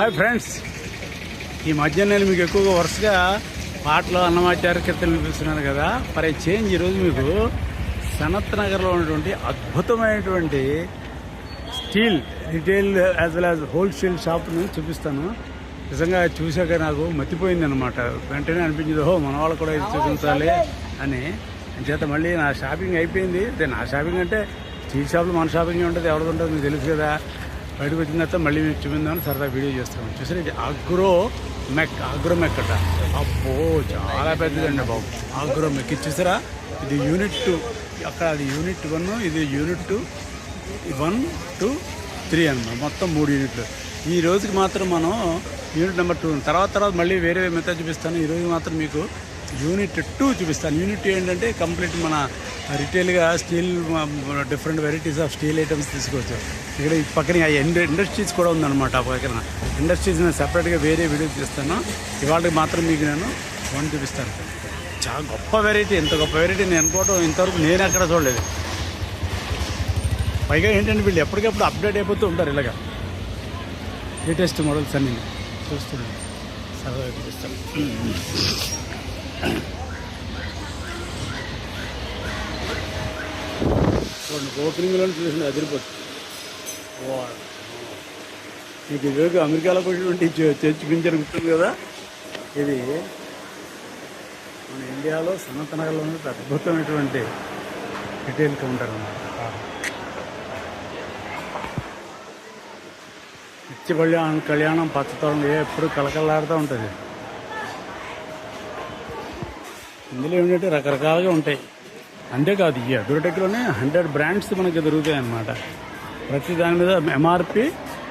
Hi friends. ఈ మధ్య నేను మీకు ఎక్కువగా వరుసగా పాటలు అన్నమాచార్య కీర్తనలు వినిపిస్తున్నాను కదా. ఫర్ చేంజ్ ఈరోజు మీకు సనత్ నగర్లో ఉన్నటువంటి అద్భుతమైనటువంటి steel retail as well as wholesale షాప్ని చూపిస్తాను. నిజంగా చూశాక నాకు మతిపోయింది అనమాట వెంటనే అనిపించింది ఓహో మన వాళ్ళు కూడా ఇది చూపించాలి అని. చేత మళ్ళీ నా షాపింగ్ అయిపోయింది. నా షాపింగ్ అంటే స్టీల్ షాప్లో మన షాపింగ్ ఉంటుంది ఎవరిది ఉంటుంది మీకు తెలుసు కదా. బయటకు వచ్చిన తర్వాత మళ్ళీ మీకు చూపిందామని సరదా వీడియో చేస్తాం. చూసారు ఇది? అగ్రో మెక్ అగ్రో మెక్ అట. అబ్బో చాలా పెద్దదండి బాబు. అగ్రో మెక్. ఇది చూసారా? ఇది యూనిట్ టూ. అక్కడ అది యూనిట్ వన్ ఇది unit two one two three అన్నమాట. మొత్తం మూడు యూనిట్లు. ఈ రోజుకి మాత్రం మనం యూనిట్ నెంబర్ టూ. తర్వాత తర్వాత మళ్ళీ వేరే మెథడ్ చూపిస్తాను. ఈ రోజు మాత్రం మీకు యూనిట్ టూ చూపిస్తాను. యూనిట్ ఏంటంటే కంప్లీట్ మన రిటైల్గా steel different varieties of steel items తీసుకోవచ్చు ఇక్కడ ఈ పక్కన ఇండస్ట్రీస్ కూడా ఉందన్నమాట ఆ పక్కన. ఇండస్ట్రీస్ నేను సపరేట్గా వేరే వీడియో తీస్తాను ఇవాళకి మాత్రం మీకు నేను వన్ చూపిస్తాను. చాలా గొప్ప వెరైటీ ఎంత గొప్ప వెరైటీ నేను అనుకోవడం ఇంతవరకు నేను ఎక్కడ చూడలేదు. పైగా ఏంటంటే వీళ్ళు ఎప్పటికప్పుడు అప్డేట్ అయిపోతూ ఉంటారు ఇలాగా. లేటెస్ట్ మోడల్స్ అన్ని. చూస్తున్నాను. సరదాగా చూపిస్తాను. ఓపెనింగ్లో చూసింది అదిరిపోతుంది. వా. మీకు ఇదివరకు అమెరికాలో పోయినటువంటి చర్చ్ గురించి గుర్తుంది కదా. ఇది మన ఇండియాలో సనతనగర్లో ఉన్న అద్భుతమైనటువంటి రిటైల్ కౌంటర్ అన్నమాట. నిత్య కళ్యాణం కళ్యాణం ఎప్పుడు కలకలాడుతూ ఉంటుంది. ఇందులో ఏంటంటే రకరకాలుగా ఉంటాయి. అంతేకాదు ఈ అగ్రోటెక్లోనే హండ్రెడ్ బ్రాండ్స్ మనకి దొరుకుతాయి అన్నమాట ప్రతి దాని మీద ఎంఆర్పి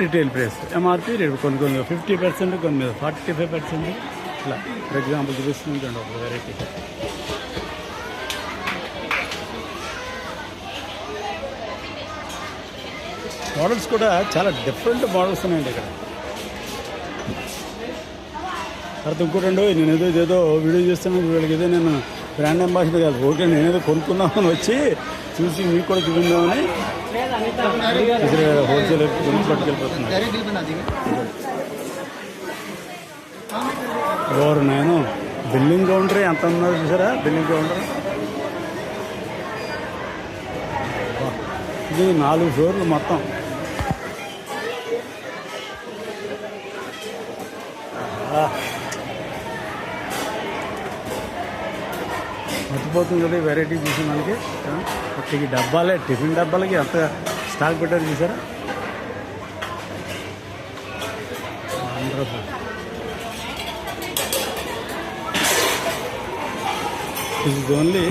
రిటైల్ ప్రైస్ ఎంఆర్పి కొన్ని కొన్ని ఫిఫ్టీ పర్సెంట్ కొన్ని మీద ఫార్టీ ఫైవ్ పర్సెంట్ ఇట్లా ఫర్ ఎగ్జాంపుల్ చూపిస్తుందండి ఒక వెరైటీ మోడల్స్ కూడా చాలా డిఫరెంట్ మోడల్స్ ఉన్నాయండి ఇక్కడ. తర్వాత ఇంకోటండి నేను ఏదో ఏదో వీడియో చేస్తున్నాను వీళ్ళకి ఏదో నేను బ్రాండ్ అంబాసిడర్ కాదు ఓకే నేనేదో కొనుక్కుందామని వచ్చి చూసి మీకు కూడా చూపిందామని హోల్సేల్ పట్టుకెళ్ళిపోతున్నాను ఎవరు నేను? బిల్లింగ్ కౌంటర్ ఎంత ఉన్నారు చూసారా? Billing counter? ఇది నాలుగు ఫ్లోర్లు మొత్తం. ఆ. మర్చిపోతుంది కదా వెరైటీ చూసి మనకి. ఈ డబ్బాలే టిఫిన్ డబ్బాలకి ఎంత స్టాక్ పెట్టారు చూసారా? Wonderful this is only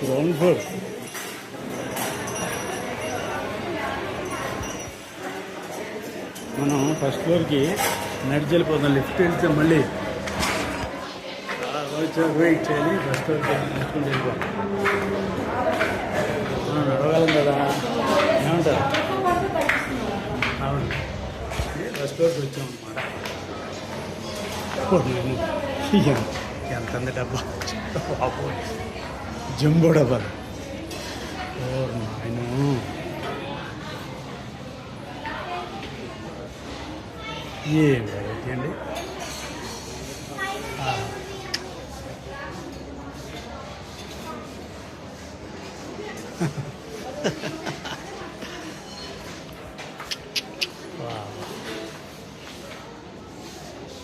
ground floor మనం ఫస్ట్ ఫ్లోర్కి నడిచి వెళ్ళిపోతాం లిఫ్ట్ వెళ్తే మళ్ళీ వెయిట్ చేయాలి ఫస్ట్ ఫ్లోర్కి మనం నడవగలం కదా ఏమంటారు? అవును. ఇది ఫస్ట్ ఫ్లోర్కి వచ్చాం అన్నమాట ఎంత డబ్బా బాబు జంబో డబ్బా ఓ ఏం వెరైటీ అండి?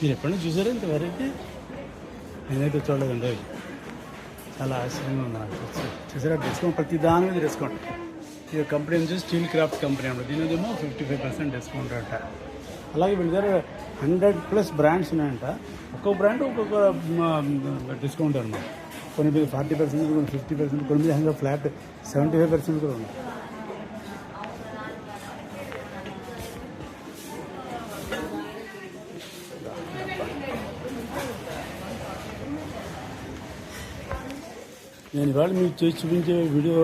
మీరు ఎప్పుడైనా చూసారా ఇంత వెరైటీ నేనైతే చూడలేదండి చాలా ఆశ్చర్యంగా ఉంది నాకు. చూసారా? డిస్కౌంట్ ప్రతి దాని మీద డిస్కౌంట్ ఈ కంపెనీ వచ్చి స్టీల్ క్రాఫ్ట్ కంపెనీ అన్నమాట దీనిదేమో ఫిఫ్టీ ఫైవ్ పర్సెంట్ డిస్కౌంట్ అంట. అలాగే వీళ్ళ దగ్గర హండ్రెడ్ ప్లస్ బ్రాండ్స్ ఉన్నాయంట. ఒక్కొక్క బ్రాండ్ ఒక్కొక్క డిస్కౌంట్ అనమాట. కొన్ని మీద ఫార్టీ పర్సెంట్ కొన్ని ఫిఫ్టీ పర్సెంట్ కొన్ని మీద hundred flat seventy five percent కూడా ఉంది నేను ఇవాళ మీకు చేసి చూపించే video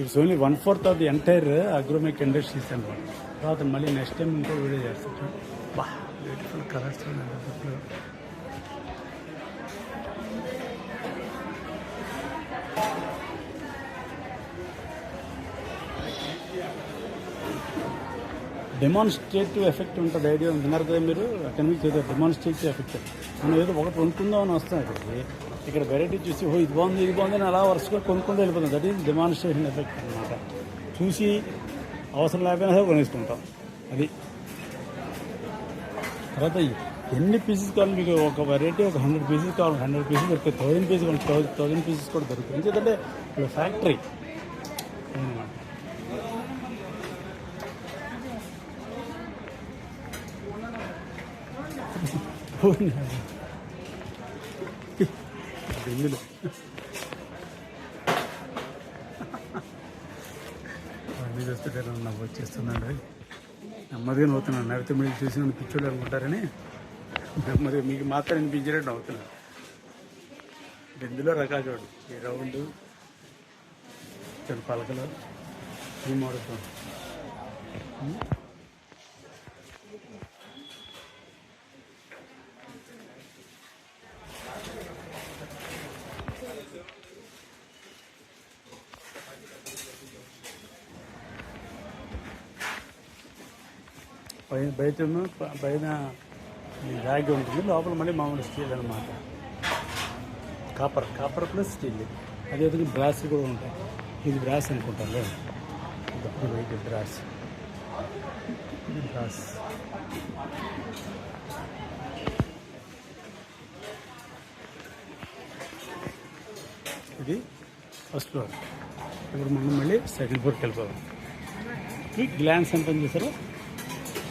it's only one fourth of the entire Agromech industries అనమాట తర్వాత మళ్ళీ నెక్స్ట్ టైం ఇంకో వీడియో చేస్తాను. బా బ్యూటిఫుల్ కలర్స్ డెమాన్స్ట్రేటివ్ ఎఫెక్ట్ ఉంటుంది ఐడియా విన్నారు కదా మీరు? అక్కడి నుంచి ఏదో డెమాన్స్ట్రేటివ్ ఎఫెక్ట్ మనం ఏదో ఒకటి కొనుక్కుందాం అని వస్తాం ఇక్కడికి. ఇక్కడ వెరైటీ చూసి ఓ ఇది బాగుంది ఇది బాగుంది అని అలా వరుసగా కొనుక్కుంటూ వెళ్ళిపోతాం. దట్ ఈస్ డెమాన్స్ట్రేషన్ ఎఫెక్ట్ అనమాట చూసి అవసరం లేకపోయినా సరే కొనేసుకుంటాం. అది. తర్వాత ఎన్ని పీసెస్ కావాలి మీకు ఒక వెరైటీ ఒక హండ్రెడ్ పీసెస్ కావాలి హండ్రెడ్ పీసెస్ దొరుకుతాయి thousand pieces thousand thousand pieces కూడా దొరుకుతుంది ఎందుకంటే ఫ్యాక్టరీ అనమాట బిల్లులు అన్నీ చూస్తుంటే నవ్వు వచ్చేస్తున్నాడు నెమ్మదిగా నవ్వుతున్నాను నవ్వుతే మీరు చూసి నన్ను పిచ్చోళ్ళు అనుకుంటారని నెమ్మదిగా మీకు మాత్రం వినిపించినట్టు నవ్వుతున్నాను ఇందులో రకాలు చూడు ఈ రౌండ్ ఇక్కడ పలకలు ఈ మోడల్ పైన బయట పైన రాగి ఉంటుంది. లోపల మళ్ళీ మామూలు స్టీల్ అనమాట కాపర్ కాపర్ ప్లస్ స్టీల్. అదేవిధంగా బ్రాస్ కూడా ఉంటాయి. ఇది బ్రాస్ అనుకుంటాను లేదు వైట్ బ్రాస్. బ్రాస్. ఇది ఫస్ట్ ఫ్లోర్. ఇప్పుడు మనం మళ్ళీ సెకండ్ ఫ్లోర్కి వెళ్ళిపోదాం. ఈ గ్లాన్స్ ఎంత ఉంది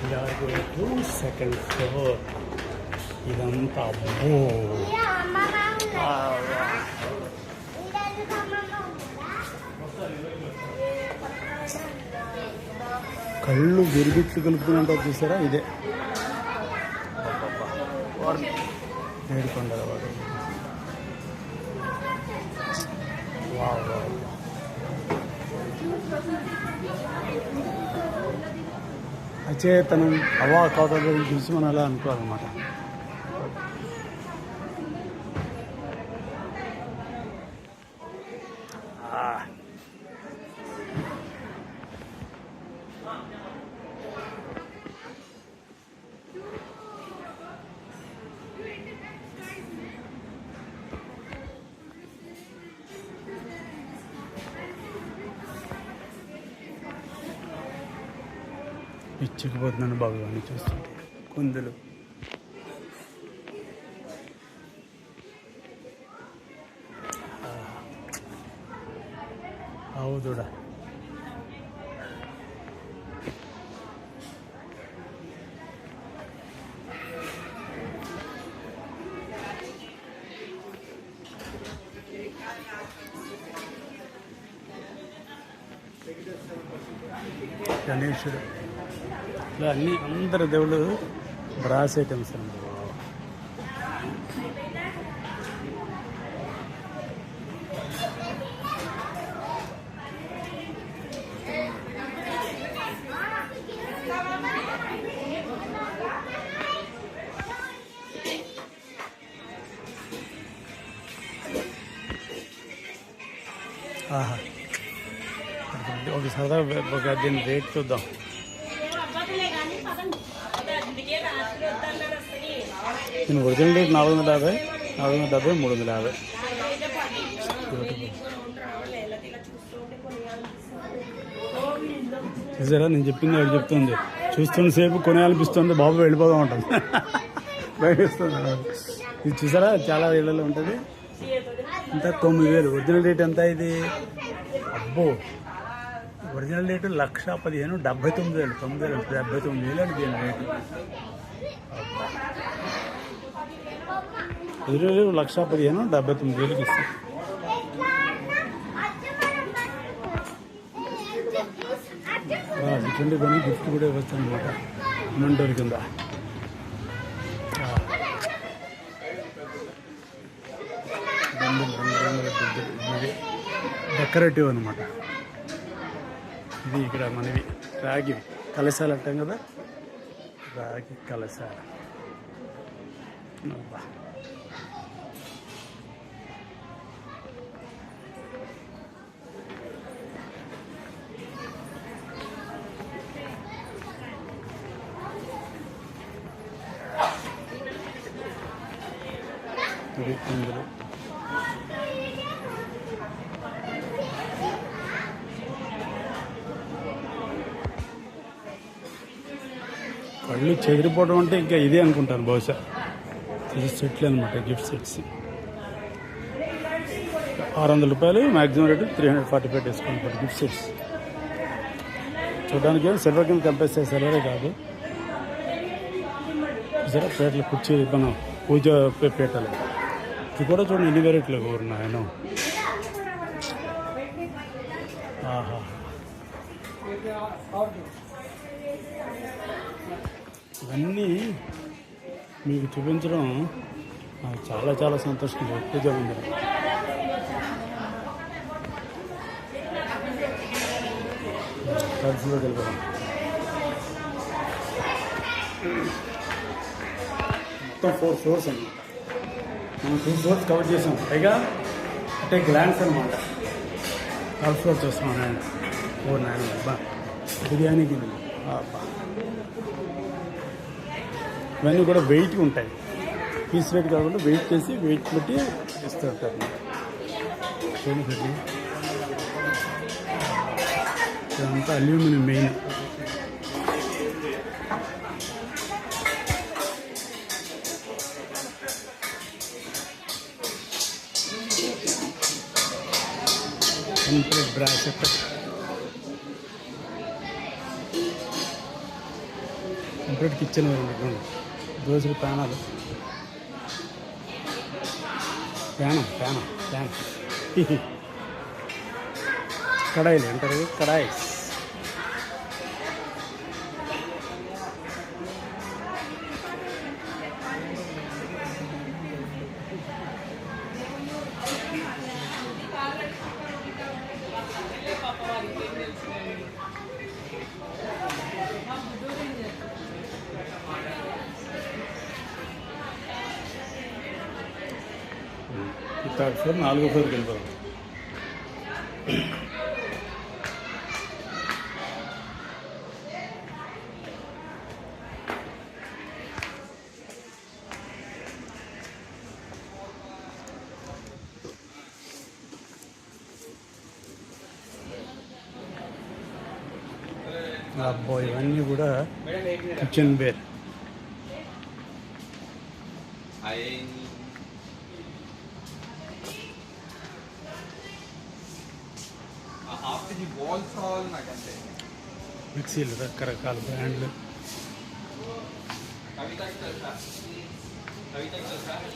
We are going to second floor. ఇదంతా అబ్బో కళ్ళు విరిగిట్లు కలుపుకున్నంత చూసారా ఇదే ఏడుకొండల వాడు వావ్ వావ్ అచేతనం హవా గురించి చూసి మనం అలా అనుకోవాలన్నమాట. పిచ్చుకుపోతున్నాను బాబు అని చూస్తుంటే కుందులు అవుదుడా గణేశుడు ఇట్లా అన్ని అందరు దేవుళ్ళు బ్రాస్ ఐటమ్స్ అండి ఆహా. ఒక ఒక దీని రేట్ చూద్దాం. దీని ఒరిజినల్ రేట్ నాలుగు వందల యాభై నాలుగు వందల డెబ్బై మూడు వందల యాభై. చూసారా? నేను చెప్పింది వాడు చెప్తుంది. చూస్తున్న సేపు కొనేయాలనిపిస్తుంది. బాబు వెళ్ళిపోదాం ఉంటుంది భయస్తుంది ఇది చూసారా? చాలా ఇళ్ళలో ఉంటుంది. ఇంత తొమ్మిది వేలు. ఒరిజినల్ రేట్ ఎంత ఇది? అబ్బో! ఒరిజినల్ రేటు లక్ష పదిహేను డెబ్బై తొమ్మిది వేలు. తొమ్మిది వేలు డెబ్బై తొమ్మిది వేలు అంటే దీని రేటు. ఇరవై లక్ష పదిహేను డెబ్బై తొమ్మిది వేలకి ఇస్తాం. ఇటువంటి కొన్ని గిఫ్ట్ కూడా ఇవ్వచ్చు అనమాట మంటూరు కింద. డెకరేటివ్ అనమాట ఇది ఇక్కడ మనవి రాగి కలశాలు అంటాం కదా? రాగి కలశాల. అబ్బా. ఇది ఇందులో. కళ్ళు చెదిరిపోవడం అంటే ఇంకా ఇదే అనుకుంటాను బహుశా. ఇది సెట్లు అనమాట గిఫ్ట్ సెట్స్. ఆరు వందల రూపాయలు maximum rate three hundred forty five discount gift sets. చూడడానికి సిల్వర్ కింద కంపేర్ చేసే సిల్వరే కాదు. సరే పేటలు కుర్చీ మనం పూజ పేటలు. ఇది కూడా చూడండి ఎన్ని వెరైటీలు ఉన్నాయను ఆహా. ఇవన్నీ మీకు చూపించడం నాకు చాలా చాలా సంతోషంగా పూజ ఉంది కలిసిలో వెళ్ళిపోదాం. మొత్తం ఫోర్ ఫ్లోర్స్ అన్నమాట. మనం టూ ఫ్లోర్స్ కవర్ చేసాం. పైగా అంటే గ్లాన్స్ అనమాట థర్డ్ ఫ్లోర్ చూస్తున్నాం ఓ నాయన అబ్బా బిర్యానీ గిన్నెలు అబ్బా. ఇవన్నీ కూడా వెయిట్ ఉంటాయి. పీస్ వెయిట్ కాకుండా వెయిట్ చేసి వెయిట్ పెట్టి ఇస్తారు చూడండి. ఇదంతా aluminium main complete bracket complete kitchen దోశలు ప్యానాలు ప్యానం ప్యానం ప్యాన్. కడాయిలు అంటారు. కడాయి. ఈ థర్డ్ ఫ్లోర్ నాలుగో ఫ్లోర్కి వెళ్ళిపోదాం అబ్బో ఇవన్నీ కూడా కిచెన్ వేర్. మిక్సీలు రకరకాల బ్రాండ్లు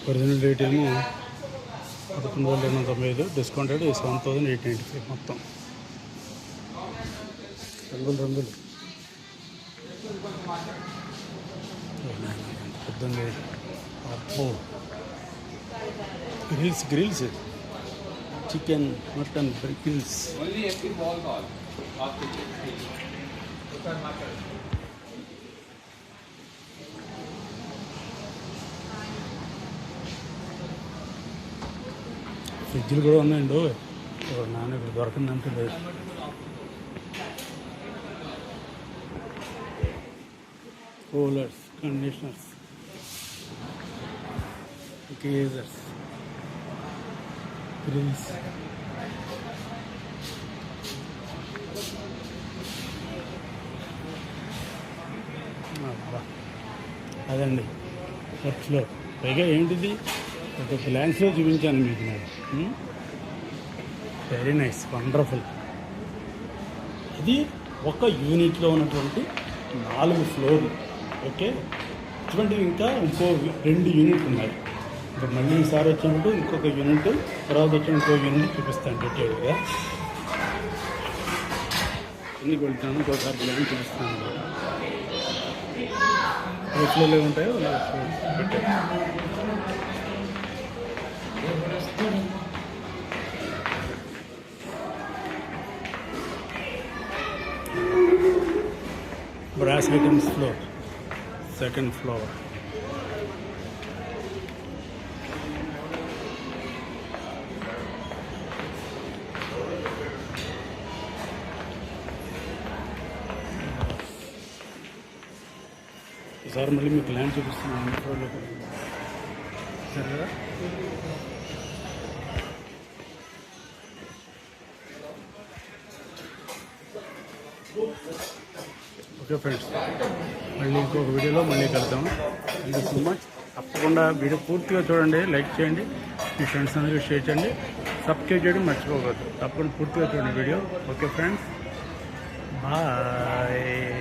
ఒరిజినల్ రేట్ ఏమో పదకొండు వేల రెండు వందల తొంభై ఐదు discount rate seven thousand eight ninety five మొత్తం. రంగులు రంగులు. పొద్దున్నే అబ్బో grills grills chicken mutton grills ఒకసారి మాట్లాడండి ఫ్రిడ్జ్లు కూడా ఉన్నాయండి. ఓ నాన్న ఇక్కడ దొరకందంటే లేదు. కూలర్స్ కండిషనర్స్ గేజర్స్ గ్రిల్స్ అబ్బా. అదండి. ఫస్ట్ ఫ్లోర్ పైగా ఏంటిది? ఒక గ్లాన్స్లో చూపించాను మీకు నేను. వెరీ నైస్ వండర్ఫుల్ ఇది ఒక యూనిట్లో ఉన్నటువంటి నాలుగు ఫ్లోర్లు. ఓకే ఇటువంటివి ఇంకా ఇంకో రెండు యూనిట్ ఉన్నాయి. ఇంకా మళ్ళీ ఈసారి వచ్చినప్పుడు ఇంకొక యూనిట్ తర్వాత వచ్చి ఇంకో యూనిట్ చూపిస్తాను డీటెయిల్గా ఎందుకు వెళ్తాను ఇంకోసారి చూపిస్తాను లెఫ్ట్లో ఉంటాయో బ్రాస్ ఐటమ్స్లో సెకండ్ ఫ్లోర్ items సార్ మళ్ళీ మీకు ల్యాండ్ చూపిస్తున్నాను అన్ని సరే కదా? ఓకే ఫ్రెండ్స్ మళ్ళీ ఇంకొక వీడియోలో మళ్ళీ కలుద్దాం. Thank you so much. తప్పకుండా వీడియో పూర్తిగా చూడండి లైక్ చేయండి మీ ఫ్రెండ్స్ అందరికీ షేర్ చేయండి సబ్స్క్రైబ్ చేయడం మర్చిపోకూడదు. తప్పకుండా పూర్తిగా చూడండి వీడియో. Okay friends bye.